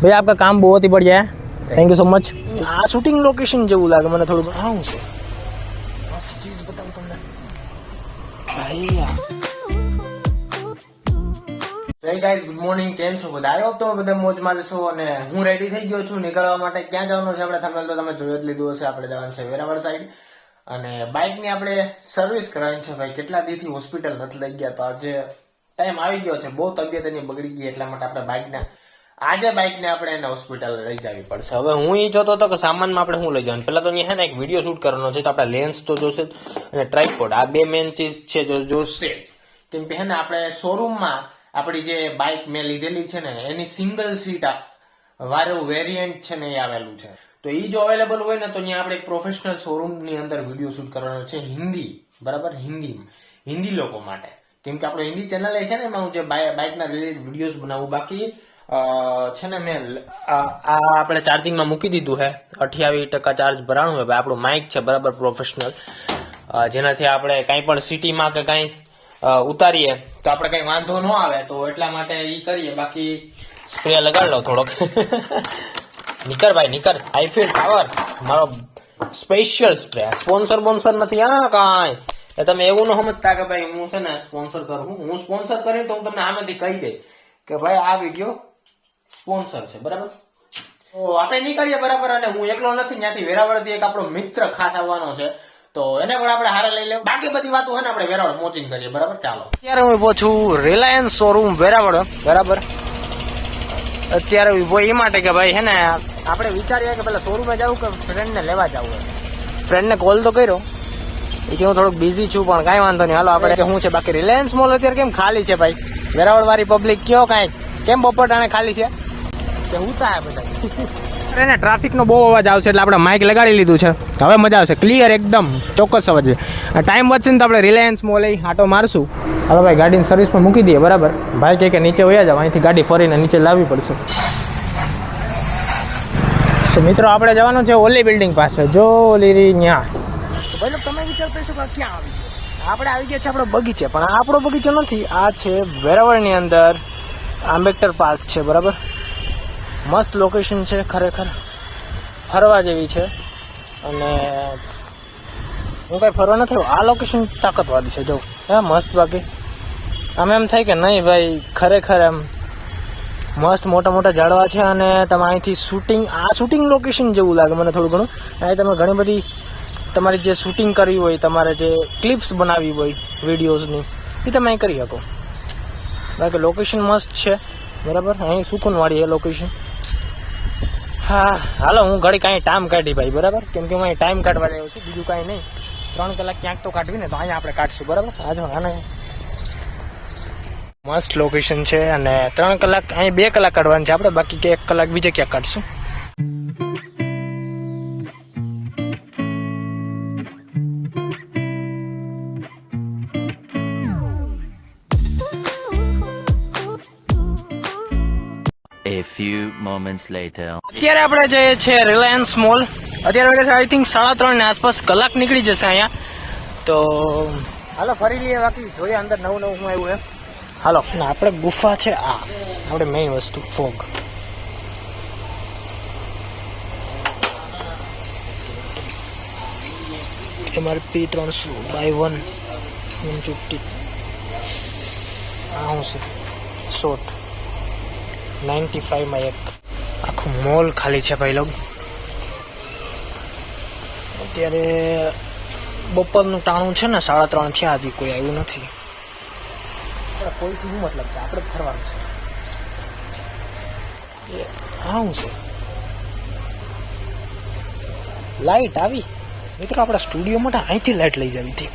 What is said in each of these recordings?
भैया आपका काम बहुत ही बढ़िया है थैंक यू सो मच આ શૂટિંગ લોકેશન જેવું લાગે મને થોડું હા હું છે મસ્ત ચીઝ બતાવું તમને ભાઈ જય ગાઈઝ ગુડ મોર્નિંગ કેમ છો બધા આઈ હોપ તમે બધા મોજમાં જશો અને હું રેડી થઈ ગયો છું નીકળવા માટે ક્યાં જવાનું છે આપણે થંબનેલ તો તમે જોઈ જ લીધું હશે આપણે જવાનું છે વેરાવળ સાઈડ અને બાઇકની આપણે સર્વિસ કરાવવાની છે ભાઈ કેટલા દીથી હોસ્પિટલ નથી લઈ ગયા તો આજે ટાઈમ આવી ગયો છે બહુ તબિયત એની બગડી ગઈ એટલા માટે આપણે બાઇકને આજે બાઇકને આપણે એને હોસ્પિટલ લઈ જવી પડશે. હવે હું એ જોતો હતો કે સામાનમાં આપણે શું લઈ જવાનું? પહેલાં તો અહીંયા ને એક વીડિયો શૂટ કરવાનો છે, તો આપણે લેન્સ તો જોશે અને ટ્રાયપોડ આ બે મેન ચીજ છે જો જોશે. કેમ કે હે ને આપણે શોરૂમમાં આપણી જે બાઇક મેં લીધેલી છે ને, એની સિંગલ સીટ વારું વેરિયન્ટ છે ને એ આવેલું છે. તો એ જો અવેલેબલ હોય ને, તો અહીંયા આપણે એક પ્રોફેશનલ શોરૂમની અંદર વીડિયો શૂટ કરવાનો છે હિન્દી. બરાબર? હિન્દી. હિન્દી લોકો માટે. કેમ કે આપણો હિન્દી ચેનલ છે ને એમાં હું જે બાઇકના રિલેટેડ વિડીયોઝ બનાવું, બાકી છે ને મેં આ આપણે ચાર્જિંગમાં મૂકી દીધું છે. અઠ્યાવીસ ટકા ચાર્જ ભરાણું છે. ભાઈ આપણું માઇક છે બરાબર પ્રોફેશનલ જેનાથી આપણે કાંઈ પણ સિટીમાં કે કાંઈ ઉતારીએ, તો આપણે કાંઈ વાંધો ન આવે. તો એટલા માટે એ કરીએ. બાકી સ્પ્રે લગાડ લો થોડોક. નિકર ભાઈ નિકર આઈ ફીલ પાવર મારો સ્પેશિયલ સ્પ્રે સ્પોન્સર બોન્સર નથી. આ કાંઈ. એ તમે એવું ન સમજતા કે ભાઈ હું છે ને સ્પોન્સર કરું. હું સ્પોન્સર કરી તો હું તમને આમાંથી કહી દઈ કે ભાઈ આ વીડિયો સ્પોન્સર છે, બરાબર? તો આપણે નીકળીએ બરાબર અને હું એકલો નથી, ત્યાંથી વેરાવળથી એક આપણો મિત્ર ખાસ આવવાનો છે. તો એને પણ આપણે હારે લઈ લેવું. બાકી બધી વાતો હોય ને, આપણે વેરાવળ મોચિંગ કરીએ, બરાબર? ચાલો. અત્યારે હું છું રિલાયન્સ શોરૂમ વેરાવળ, બરાબર? અત્યારે ઊભો એ માટે કે ભાઈ, હે ને, આપણે વિચારીએ કે પેલા શોરૂમે જવું કે ફ્રેન્ડને લેવા જવું ફ્રેન્ડને કોલ તો કર્યો. એ કે હું થોડોક બિઝી છું, પણ કાંઈ વાંધો નહીં. હાલો, આપણે કે શું છે, બાકી રિલાયન્સ મોલ અત્યારે કેમ ખાલી છે ભાઈ? વેરાવળ વાળી પબ્લિક કયો કાંઈ? કેમ બપોર ટાણે ખાલી છે? કે હું તા બધા એને ટ્રાફિકનો બહુ અવાજ આવશે એટલે આપણે માઇક લગાડી લીધું છે. હવે મજા આવશે. ક્લિયર એકદમ ચોક્કસ અવાજ છે. ટાઈમ વધશે ને તો આપણે રિલાયન્સ મોલ આટો મારશું. હવે ભાઈ ગાડીની સર્વિસ પણ મૂકી દઈએ બરાબર? ભાઈ કહે કે નીચે વયા જાવ અહીંથી ગાડી ફરીને નીચે લાવવી પડશે. તો મિત્રો આપણે જવાનું છે ઓલી બિલ્ડિંગ પાસે. જો ઓલી રી ન્યા. ભાઈ લોકો તમે વિચારતા હશો કે ક્યાં આવી ગયો? આપણે આવી ગયા છે આપણો બગીચે પણ આપણો બગીચો નથી. આ છે વેરાવળની અંદર આંબેડકર પાર્ક છે બરાબર? મસ્ત લોકેશન છે, ખરેખર. ફરવા જેવી છે. અને હું કાંઈ ફરવા નથી. આ લોકેશન તાકતવાળી છે, જો. હે, મસ્ત બાકી. આમ એમ થાય કે નહીં ભાઈ, ખરેખર એમ મસ્ત મોટા મોટા ઝાડવા છે અને તમે અહીંથી શૂટિંગ આ શૂટિંગ લોકેશન જેવું લાગે મને થોડું ઘણું. અહીં તમે ઘણી બધી તમારી જે શૂટિંગ કરવી હોય, તમારે જે ક્લિપ્સ બનાવવી હોય વિડીયોઝની એ તમે અહીં કરી શકો. બાકી લોકેશન મસ્ત છે. બરાબર? અહીં સુકૂનવાળી એ લોકેશન હા, હાલો, હું ઘડી કાંઈ ટાઈમ કાઢી ભાઈ, બરાબર? કેમ કે હું અહીં ટાઈમ કાઢવા રહ્યો છું, બીજું કાંઈ નહીં. ત્રણ કલાક ક્યાંક તો કાઢવી ને તો અહીંયા આપણે કાઢશું, બરાબર? આજો આને મસ્ત લોકેશન છે અને ત્રણ કલાક, અહીં બે કલાક કાઢવાની છે આપણે, બાકી કે એક કલાક બીજે ક્યાંક કાઢશું. A few moments later. અત્યારે આપણે જે છે રિલાયન્સ મોલ અત્યારે વાગે આઈ થિંક સાડા ત્રણ આસપાસ કલાક નીકળી જશે અહીંયા. તો હાલો, ફરી લઈએ બાકી, જોઈએ અંદર નવું નવું શું આવ્યું એમ. હાલો, ને, આપણે ગુફા છે આ, આપણે મેઇન વસ્તુ, ફોગ. એમઆરપી ત્રણસો બાય વન વન ફિફ્ટી આ શું છે? શોર્ટ નાઇન્ટી ફાઈવમાં એક આખું મોલ ખાલી છે ભાઈ લોકો અત્યારે બપોરનું ટાણું છે ને સાડા ત્રણ થયા હજી કોઈ આવ્યું નથી. આપણે કોઈથી શું મતલબ છે આપણે ફરવાનું છે. હા શું છે. લાઈટ આવી. મિત્રો આપણા સ્ટુડિયો માટે અહીંથી લાઈટ લઈ જવી હતી.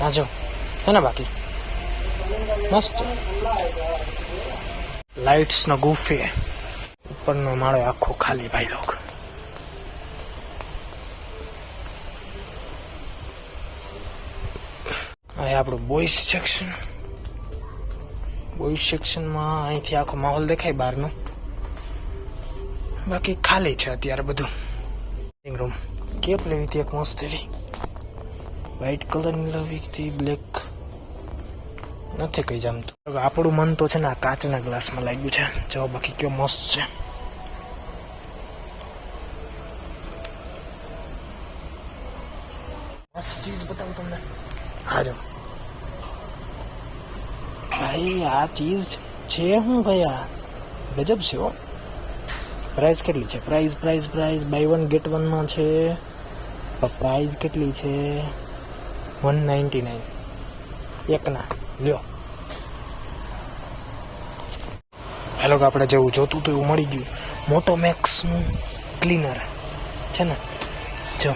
હા જો હે ને બાકી. મસ્ત. લાઇટ્સ નો ગુફે. ઉપરનો માળો આખો ખાલી ભાઈ લોક. આ આપણું બોયઝ સેક્શન બોયઝ સેક્શનમાં અહીંથી આખો માહોલ દેખાય બહારનો. બાકી ખાલી છે અત્યારે બધું. રૂમ કેપ લેવી હતી એક મસ્ત એવી વ્હાઈટ કલરની લેવી હતી બ્લેક નથી કઈ જમતું. આપણું મન તો છે ને આ કાચના ગ્લાસમાં લાગ્યું છે. જો બાકી કયો મસ્ત છે. મસ્ત ચીઝ બતાવું તમને. હા, જો. ભાઈ, આ ચીઝ છે હું ભાઈ આ? ગજબ છે, હો. પ્રાઇસ કેટલી છે? Price price price buy one get વનમાં છે. પ્રાઇસ કેટલી છે? વન નાઇન્ટી નાઇન એકના લ્યો. હેલો કે આપણે જેવું જોતું હતું એવું મળી ગયું. મોટો મેક્સનું ક્લીનર છે ને? જો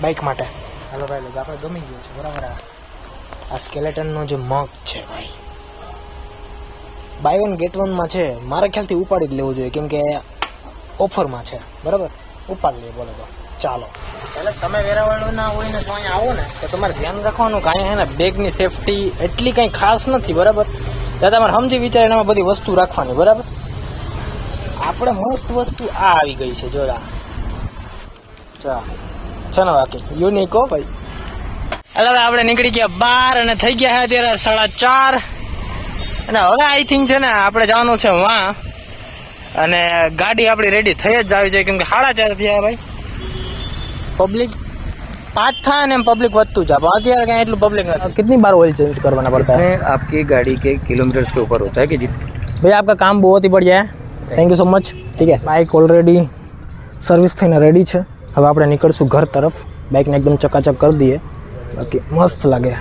બાઇક માટે. હાલો ભાઈ લોકો આપણે ગમી ગયું છે, બરાબર આ. આ સ્કેલેટનનો જે મગ છે ભાઈ. બાય વન ગેટ વનમાં છે. મારા ખ્યાલથી ઉપાડી જ લેવું જોઈએ, કેમ કે ઓફરમાં છે. બરાબર? ઉપાડી લઈએ, બોલો તો. ચાલો. એટલે તમે વેરાવળના હોય ને તો અહીંયા આવો ને, તો તમારે ધ્યાન રાખવાનું કાંઈ હે ને બેગની સેફટી એટલી કંઈ ખાસ નથી, બરાબર? ત્યાં તમારે સમજી વિચારીને એમાં બધી વસ્તુ રાખવાની, બરાબર? આપણે મસ્ત વસ્તુ આ આવી ગઈ છે જોડા ચા છે ને બાકી? યુનિક હો ભાઈ. એટલે આપણે નીકળી ગયા બાર અને થઈ ગયા અત્યારે સાડા ચાર. અને હવે આઈ થિંક છે ને આપણે જવાનું છે વાં અને ગાડી આપણી રેડી થઈ જ આવી જાય કેમ કે સાડા ચાર થયા ભાઈ. પબ્લિક પાંચ થાય ને એમ પબ્લિક વધતું જાય પણ અત્યારે કઈ એટલું પબ્લિક નથી कितनी बार ऑयल चेंज करवाना पड़ता है इसमें आपकी गाड़ी के किलोमीटर्स के ऊपर होता है कि जित भैया आपका काम बहुत ही बढ़िया है થેન્ક યુ સો મચ ઠીક છે બાઇક ઓલરેડી સર્વિસ થઈને રેડી છે હવે આપણે નીકળશું ઘર તરફ બાઇકને એકદમ ચકાચક કરી દઈએ બાકી મસ્ત લાગે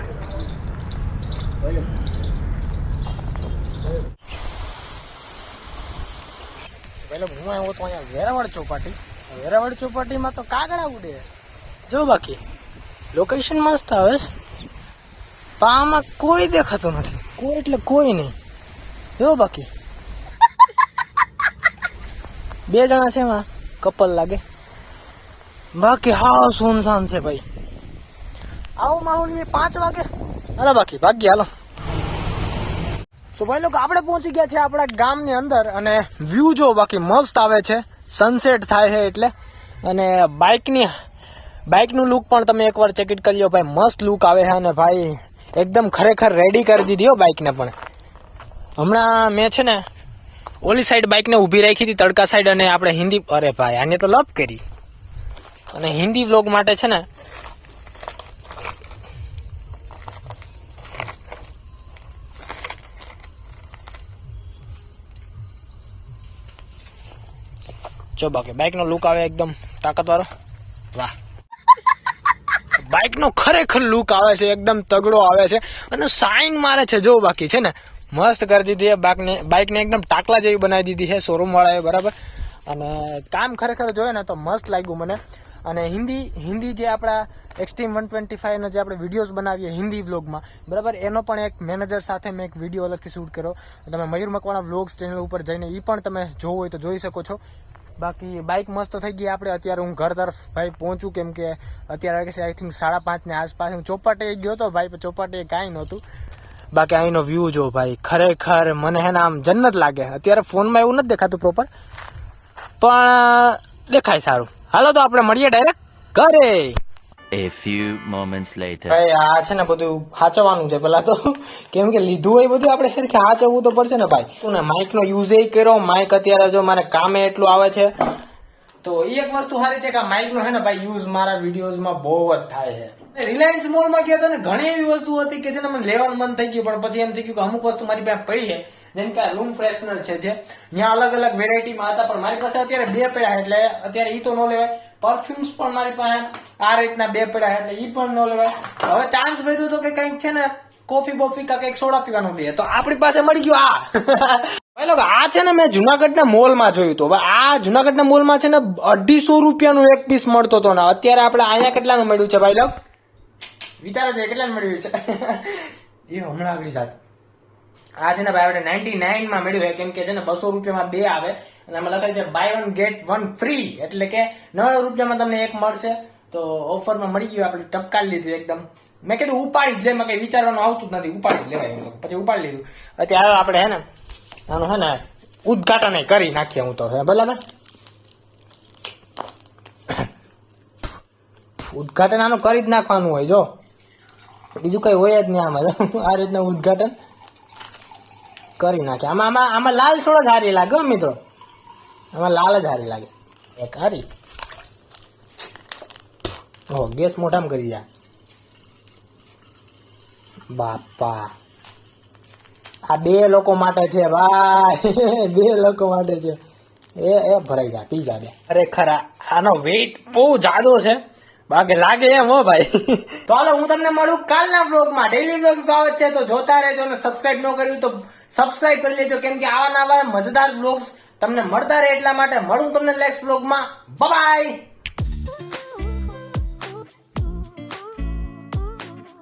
પેલો હું આવ્યો તો અહીંયા વેરાવળ ચોપાટી વેરાવળ ચોપાટીમાં તો કાગડા ઉડે જો બાકી લોકેશન મસ્ત આવે છે. પણ આમાં કોઈ દેખાતું નથી. કોઈ એટલે કોઈ નહીં. જો બાકી. બે જણા છે એમાં. કપલ લાગે. બાકી હા સુનસાન છે ભાઈ. આવો માહોલ પાંચ વાગે. હાલો બાકી ભાગ્ય હાલો. સો ભાઈ લોકો આપણે પહોંચી ગયા છે આપણા ગામની અંદર અને વ્યૂ જો બાકી મસ્ત આવે છે. સનસેટ થાય છે એટલે. અને બાઇકની બાઇકનું લુક પણ તમે એકવાર ચેકિટ કરી લો. ભાઈ, મસ્ત લુક આવે છે અને ભાઈ, એકદમ ખરેખર રેડી કરી દીધી હો બાઇકને પણ. હમણાં મેં છે ને, ઓલી સાઈડ બાઇકને ઊભી રાખી હતી, તડકા સાઈડ અને આપણે હિન્દી, અરે ભાઈ, આને તો લપ કરી. અને હિન્દી વ્લોગ માટે છે ને જો બાકી બાઇકનો લુક આવે એકદમ તાકાતવાળો. વાહ. બાઇકનો ખરેખર લુક આવે છે, એકદમ તગડો આવે છે અને સાઈન મારે છે જો બાકી છે ને, મસ્ત કરી દીધી છે બાઇકને બાઇકને એકદમ ટાકલા જેવી બનાવી દીધી છે શોરૂમ વાળાએ, બરાબર? અને કામ ખરેખર જોઈએ ને તો મસ્ત લાગ્યું મને. અને હિન્દી હિન્દી જે આપણા એક્સ્ટ્રીમ વન ટ્વેન્ટી ફાઈવના જે આપણે વિડીયોઝ બનાવીએ હિન્દી વ્લોગમાં બરાબર? એનો પણ એક મેનેજર સાથે મેં એક વીડિયો અલગથી શૂટ કર્યો. તમે મયુર મકવાણા વ્લોગ્સ ચેનલ ઉપર જઈને એ પણ તમે જોવો હોય તો જોઈ શકો છો. બાકી બાઇક મસ્ત થઈ ગઈ આપણે. અત્યારે હું ઘર તરફ ભાઈ પહોંચું કેમ કે અત્યારે વાગે છે આઈ થિંક સાડા પાંચની આસપાસ. હું ચોપાટે ગયો હતો ભાઈ, પણ ચોપાટે કાંઈ નહોતું. બાકી અહીંનો વ્યૂ જો ભાઈ, ખરેખર મને હે આમ જન્નત લાગે. અત્યારે ફોનમાં એવું નથી દેખાતું પ્રોપર પણ દેખાય સારું. હાલો તો આપણે મળીએ ડાયરેક્ટ ઘરે. A few moments later. ભાઈ આ છે ને બધું હાચવાનું છે. પેલા તો કેમ કે લીધું હોય બધું આપણે હેર કે હાચવવું તો પડશે ને ભાઈ. તું ને માઇક નો યુઝ એ કર્યો માઇક અત્યારે જો મારે કામે એટલું આવે છે. તો એ એક વસ્તુ સારી છે કે માઇક નો હે ને ભાઈ યુઝ મારા વિડીયોઝમાં બહુ જ થાય છે. રિલાયન્સ મોલમાં ગયા હતા ને ઘણી એવી વસ્તુ હતી કે જેને મને લેવાનું મન થઈ ગયું, પણ પછી એમ થઈ ગયું કે અમુક વસ્તુ મારી પાસે પડી છે. જેમ કે રૂમ ફ્રેશનર છે જે. ત્યાં અલગ અલગ વેરાયટીમાં હતા, પણ મારી પાસે અત્યારે બે પડ્યા એટલે અત્યારે એ તો ન લેવાય. પરફ્યુમ્સ પણ મારી પાસે આ રીતના બે પડ્યા એટલે એ પણ ન લેવાય. હવે ચાન્સ વધ્યો તો કે કંઈક છે ને કોફી બોફી કા કંઈક સોડા પીવાનું લઈએ તો આપણી પાસે મળી ગયું આ. ભાઈ લોકો, આ છે ને મેં જુનાગઢના મોલમાં જોયું હતું. આ જુનાગઢના મોલમાં છે ને અઢીસો રૂપિયાનું એક પીસ મળતો હતો ને, અત્યારે આપણે અહીંયા કેટલાનું મળ્યું છે ભાઈ લોક વિચારો છે કેટલાનું મળ્યું છે? એ હમણાં આપણી સાથે આ છે ને ભાઈ, આપણે નાઇન્ટી નાઇનમાં મળ્યું છે, કેમ કે છે ને બસો રૂપિયામાં બે આવે. અને આમાં લખેલ છે buy one get one free એટલે કે નવ્વાણું રૂપિયામાં તમને એક મળશે. તો ઓફરમાં મળી ગયું, આપણે ટપકારી લીધું એકદમ. મેં કીધું ઉપાડી જ લે મેં કઈ વિચારવાનું આવતું જ નથી. ઉપાડી જ લેવાય પછી ઉપાડી લીધું. અત્યારે આપણે હે ને, આનું હે ને ઉદઘાટન કરી નાખીએ હું તો, હે, બરાબર? ઉદઘાટન આનું કરી જ નાખવાનું હોય, જો. બીજું કઈ હોય જ નહીં આમાં આ રીતના ઉદઘાટન કરી નાખે આમાં આમાં આમાં લાલ છોડ જ હારી લાગે મિત્રો. આમાં લાલ જ હારી લાગે. એક હારી. ઓ ગેસ મોટામાં કરી જા બાપા. આ બે લોકો માટે છે ભાઈ. બે લોકો માટે છે. એ એ ભરાઈ જા પી જા બે. અરે ખરા આનો વેઇટ બહુ જાદો છે. બાકી લાગે એમ હો ભાઈ. તો હાલો હું તમને મળું કાલના બ્લોગમાં ડેલી બ્લોગ આવે છે તો જોતા રહેજો અને સબસ્ક્રાઇબ ન કર્યું તો સબસ્ક્રાઇબ કરી લેજો. કેમ કે આવા નવા મજેદાર વ્લોગ્સ તમને મળતા રહે એટલા માટે મળું તમને નેક્સ્ટ વ્લોગમાં બાય